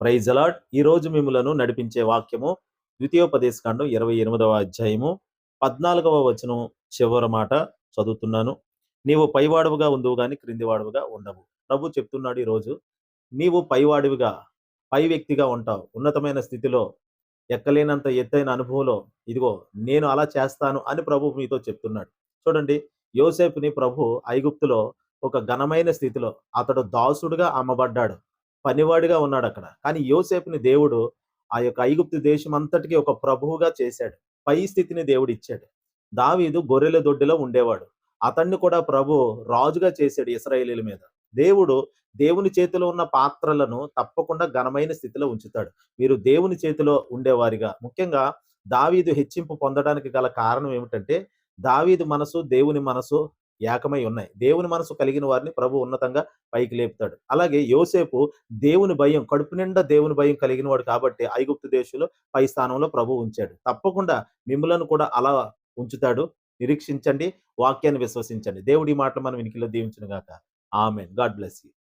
Praise అలాడ్ ఈ రోజు మిమ్మలను నడిపించే వాక్యము ద్వితీయోపదేశకాండం ఇరవై ఎనిమిదవ అధ్యాయము పద్నాలుగవ వచనం చివరి మాట చదువుతున్నాను. నీవు పైవాడవుగా ఉందువు కానీ క్రిందివాడవుగా ఉండవు. ప్రభు చెప్తున్నాడు ఈరోజు నీవు పైవాడివిగా పై వ్యక్తిగా ఉంటావు. ఉన్నతమైన స్థితిలో ఎక్కలేనంత ఎత్తైన అనుభవంలో ఇదిగో నేను అలా చేస్తాను అని ప్రభు మీతో చెప్తున్నాడు. చూడండి యోసేపుని ప్రభు ఐగుప్తులో ఒక ఘనమైన స్థితిలో అతడు దాసుడుగా అమ్మబడ్డాడు. పనివాడిగా ఉన్నాడు అక్కడ. కానీ యోసేపుని దేవుడు ఆ యొక్క ఐగుప్తు దేశం అంతటికి ఒక ప్రభువుగా చేశాడు. పై స్థితిని దేవుడు ఇచ్చాడు. దావీదు గొర్రెల దొడ్డిలో ఉండేవాడు. అతన్ని కూడా ప్రభు రాజుగా చేశాడు ఇస్రాయేలీల మీద. దేవుడు దేవుని చేతిలో ఉన్న పాత్రలను తప్పకుండా ఘనమైన స్థితిలో ఉంచుతాడు. మీరు దేవుని చేతిలో ఉండేవారిగా. ముఖ్యంగా దావీదు హెచ్చింపు పొందడానికి గల కారణం ఏమిటంటే దావీదు మనసు దేవుని మనసు ఏకమై ఉన్నాయి. దేవుని మనసు కలిగిన వారిని ప్రభు ఉన్నతంగా పైకి లేపుతాడు. అలాగే యోసేపు దేవుని భయం కడుపు నిండా దేవుని భయం కలిగిన వాడు కాబట్టి ఐగుప్తు దేశంలో పై స్థానంలో ప్రభు ఉంచాడు. తప్పకుండా మిమ్మలను కూడా అలా ఉంచుతాడు. నిరీక్షించండి వాక్యాన్ని విశ్వసించండి. దేవుడి మాటలు మనం వినికిలో దీవించిన గాక ఆమెన్. God bless you.